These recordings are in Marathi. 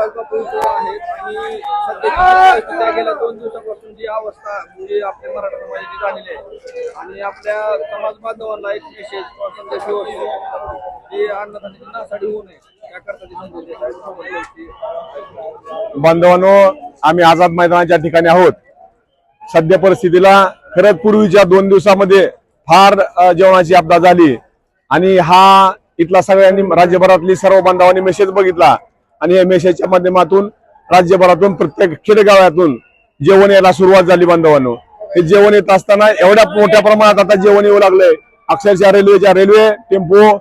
शिवराज आणि गेल्या दोन दिवसापासून जी अवस्था म्हणजे आपल्या मराठा समाजाची झालेली आहे आणि आपल्या समाज बांधवांना एक संदेश की अन्नधान्याची नासाडी होऊ नये बांधवांनो आम्ही आझाद मैदानाच्या ठिकाणी आहोत. सध्या परिस्थितीला खरंच पूर्वीच्या दोन दिवसामध्ये फार जेवणाची आपदा झाली. आणि हा इथला सगळ्यांनी राज्यभरातली सर्व बांधवांनी मेसेज बघितला. आणि एम एस एच्या माध्यमातून राज्यभरातून प्रत्येक खेडेगावातून जेवण यायला सुरुवात झाली बांधवांनो. हे जेवण येत असताना एवढ्या मोठ्या प्रमाणात आता जेवण येऊ लागलंय अक्षरशः रेल्वेच्या railway tempo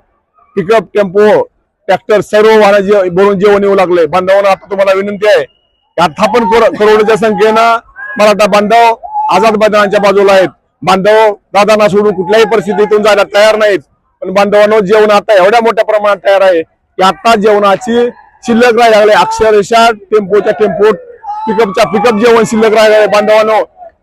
pickup tempo tractor सर्व वाहन जे भरून जेवण येऊ लागले. बांधवांना आता तुम्हाला विनंती आहे की आता पण करोडच्या संख्येनं मराठा बांधव आझाद मैदानाच्या बाजूला आहेत. बांधव दादांना सोडून कुठल्याही परिस्थितीतून जायला तयार नाहीत. पण बांधवांनो जेवण आता एवढ्या मोठ्या प्रमाणात तयार आहे की आता जेवणाची शिल्लक राहिले लागले. अक्षरशः टेम्पोच्या टेम्पो पिकअपच्या पिकअप जेवण शिल्लक राहिले लागले. बांधवांनो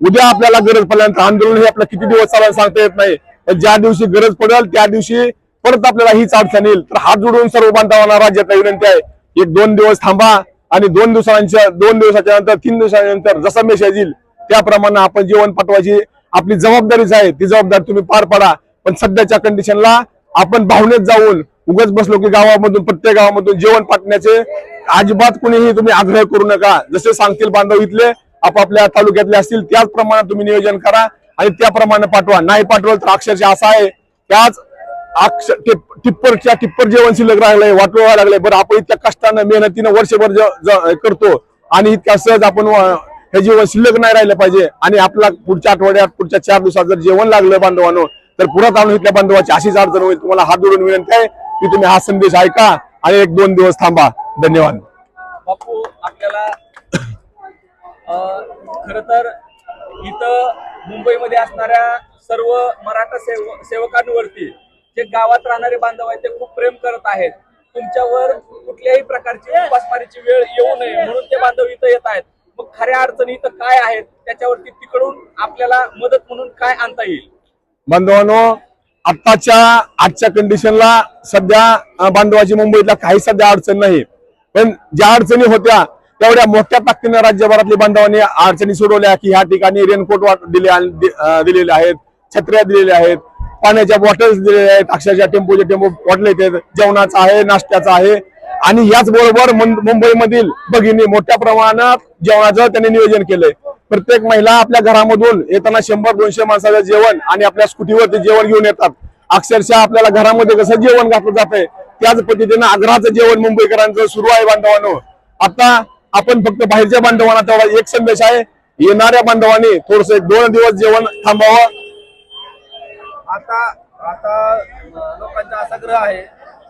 उद्या आपल्याला गरज पडल्यानंतर आंदोलन हे आपल्याला किती दिवस चालायला सांगता येत नाही. ज्या दिवशी गरज पडेल त्या दिवशी परत आपल्याला हीच अडचण येईल. तर हात जोडून सर्व बांधवांना राज्यात विनंती आहे एक दोन दिवस थांबा आणि दोन दिवसांच्या दोन दिवसाच्या नंतर तीन दिवसानंतर जसा मेसेज येईल त्याप्रमाणे आपण जेवण पाठवायची आपली जबाबदारीच आहे. ती जबाबदारी तुम्ही पार पडा. पण सध्याच्या कंडिशनला आपण भावनेत जाऊन उगाच बसलो की गावामधून प्रत्येक गावामधून जेवण पाठण्याचे अजिबात कुणीही तुम्ही आग्रह करू नका. जसे सांगतील बांधव इथले आपापल्या तालुक्यातले असतील त्याचप्रमाणे तुम्ही नियोजन करा आणि त्याप्रमाणे पाठवा. नाही पाठवलं तर अक्षरशः असा आहे त्याच अक्ष टिप्परच्या टिप्पर जेवण शिल्लक राहिलंय वाटवायला व्हायला लागलंय. बरं आपण इतक्या कष्टानं मेहनतीनं वर्षभर करतो आणि इतक्या सहज आपण हे जेवण शिल्लक नाही राहिलं पाहिजे आणि आपला पुढच्या आठवड्यात पुढच्या चार दिवसात जर जेवण लागलं बांधवानं तर पुरात आणून इथल्या बांधवाची अशीच अडचण होईल. तुम्हाला हात जोडून विनंती आहे. की तुम्ही हा संदेश ऐका आणि एक दोन दिवस थांबा. धन्यवाद. बापू आपल्याला खर तर इथं मुंबईमध्ये असणाऱ्या सर्व मराठा सेव सेवकांवरती जे गावात राहणारे बांधव आहेत ते खूप प्रेम करत आहेत. तुमच्यावर कुठल्याही प्रकारची उपासमारीची वेळ येऊ नये म्हणून ते बांधव इथं येत आहेत. मग खऱ्या अडचणी इथं काय आहेत त्याच्यावरती तिकडून आपल्याला मदत म्हणून काय आणता येईल? बांधवांनो आत्ताच्या आजच्या कंडिशनला सध्या बांधवाची मुंबईतला काही सध्या अडचण नाही. पण ज्या अडचणी होत्या तेवढ्या मोठ्या ताकदीने राज्यभरातल्या बांधवांनी अडचणी सोडवल्या की ह्या ठिकाणी रेनकोट वाट दिले दि- दिलेले आहेत छत्र्या दिलेल्या आहेत पाण्याच्या बॉटल्स दिलेल्या आहेत अक्षरशः टेम्पोचे टेम्पो बॉटल येतात जेवणाचा आहे नाश्त्याचा आहे. आणि याच बरोबर मुंबईमधील भगिनी मोठ्या प्रमाणात जेवणाचं त्यांनी नियोजन केलंय. प्रत्येक महिला आपल्या घरामधून येताना शंभर दोनशे माणसाचं जेवण आणि आपल्या स्कूटीवर ते जेवण घेऊन येतात. अक्षरशः आपल्याला घरामध्ये कसं जेवण घातलं जातंय त्याच पद्धतीनं आग्राचं जेवण मुंबईकरांचं सुरू आहे बांधवांनो. आता आपण फक्त बाहेरच्या बांधवांना तेवढा एक संदेश आहे येणाऱ्या बांधवांनी थोडस एक दोन दिवस जेवण थांबावं. आता आता लोकांचा असा ग्रह आहे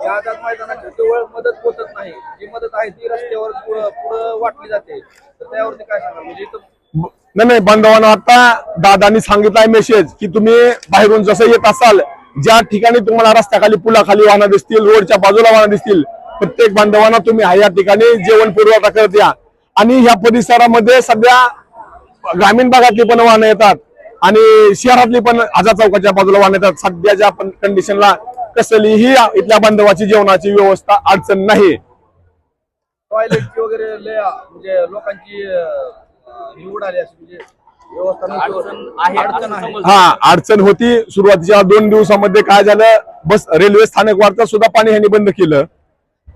या आझाद मैदानाची केवळ मदत पोचत नाही. जी मदत आहे ती रस्त्यावर पुढं वाटली जाते. तर त्यावरती काय सांगा म्हणजे इथं नाही नाही बांधवांना आता दादांनी सांगितलाय मेसेज की तुम्ही बाहेरून जसं येत असाल ज्या ठिकाणी तुम्हाला रस्त्याखाली पुलाखाली वाहनं दिसतील रोडच्या बाजूला वाहनं दिसतील प्रत्येक बांधवांना तुम्ही हा या ठिकाणी जेवण पुरवठा करत या. आणि ह्या परिसरामध्ये सध्या ग्रामीण भागातली पण वाहनं येतात आणि शहरातली पण आझाद चौकाच्या बाजूला वाहन येतात. सध्याच्या कंडिशनला कसलीही इथल्या बांधवाची जेवणाची व्यवस्था अडचण नाही. टॉयलेटची वगैरे लय म्हणजे लोकांची निवड आली अशी म्हणजे हा अडचण होती. सुरुवातीच्या दोन दिवसामध्ये काय झालं बस रेल्वे स्थानक वाढता सुद्धा पाणी ह्यांनी बंद केलं.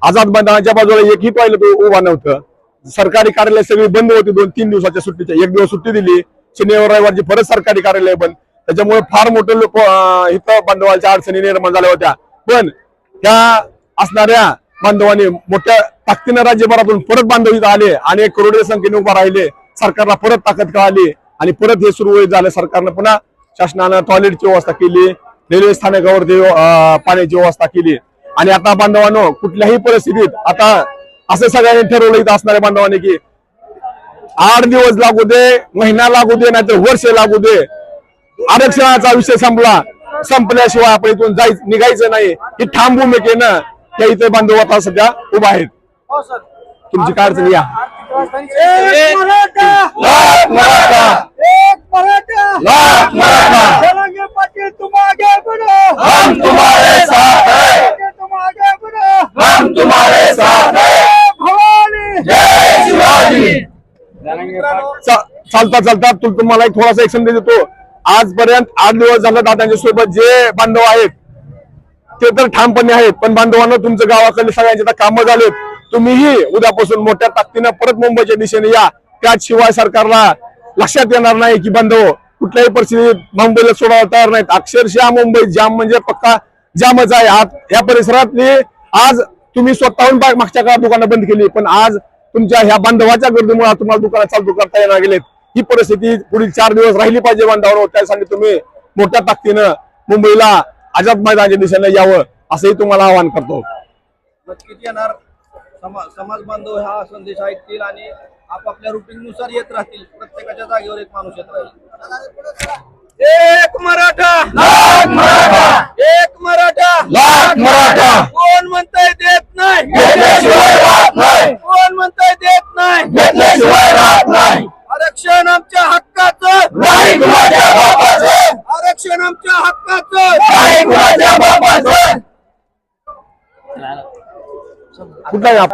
आझाद मैदानाच्या बाजूला एकही टॉयलेट उभा नव्हतं. सरकारी कार्यालय सगळी बंद होती. दोन तीन दिवसाच्या सुट्टीच्या. एक दिवस सुट्टी दिली. शनिवार रविवारची परत सरकारी कार्यालय बंद. त्याच्यामुळे फार मोठे लोक इथं बांधवांच्या अडचणी निर्माण झाल्या होत्या. पण त्या असणाऱ्या बांधवांनी मोठ्या ताकदीनं राज्यभरातून परत बांधव इथं आले आणि एक करोड संख्येने उभा राहिले. सरकारला परत ताकद कळाली आणि परत हे सुरू झालं. सरकारनं पुन्हा शासनानं टॉयलेटची व्यवस्था केली रेल्वे स्थानकावरती पाण्याची व्यवस्था केली. आणि आता बांधवांनो कुठल्याही परिस्थितीत आता असं सगळ्यांनी ठरवलं इथं असणाऱ्या बांधवांनी की आठ दिवस लागू दे महिना लागू दे नाहीतर वर्ष लागू दे. आरक्षणाचा विषय संपला. संपल्याशिवाय आपण इथून जाय निघायचं नाही. ही ठाम भूमिकेनं त्या इथे बांधव आता सध्या उभा आहेत. हो सर. तुमची काय अडचण? या. एक मराठा. लाख मराठा. एक मराठा. लाख मराठा. जरांगे पाटील तुम आगे बढ़ो. हम तुम्हारे साथ हैं. तुम आगे बढ़ो. हम तुम्हारे साथ हैं. भवानी. जय चा- चालता चालता तु- तुम्हाला एक थोडासा एक संदेश देतो. आजपर्यंत आठ दिवस झालं दादांच्या सोबत जे बांधव आहेत ते तर ठामपणे आहेत पण बांधवांना तुमच्या गावाकडले सगळ्यांचे आता कामं झालेत. तुम्हीही उद्यापासून मोठ्या ताकदीनं परत मुंबईच्या दिशेने या. त्याशिवाय सरकारला लक्षात येणार नाही की बांधव कुठल्याही परिस्थितीत मुंबईला सोडायला तयार नाहीत. अक्षरशः मुंबई जाम म्हणजे पक्का जामच आहे. आज या परिसरातली आज तुम्ही स्वतःहून मागच्या काळात दुकानं बंद केली पण आज तुमच्या ह्या बांधवाच्या गर्दीमुळे तुम्हाला दुकानात चालू करता येणार गेलेत. ही परिस्थिती पुढील चार दिवस राहिली पाहिजे बांधवांवर त्यासाठी तुम्ही. मोठ्या ताकदीनं मुंबईला आझाद मैदानाच्या दिशेने यावं असंही तुम्हाला आवाहन करतो. नक्कीच येणार. समा समाज बांधव हा संदेश ऐकतील आणि आपापल्या रुटीन नुसार येत राहतील. प्रत्येकाच्या जागेवर एक माणूस येत राहील एक मराठा एक मराठा लाख मराठा कोण म्हणताय देत नाही घेतल्याशिवाय राहत नाही कोण म्हणताय देत नाही घेतल्याशिवाय राहत नाही आरक्षण आमच्या हक्काचं. नाही कुणाच्या बापाचं. आरक्षण आमच्या हक्काचं. नाही कुणाच्या बापाचं. कुठला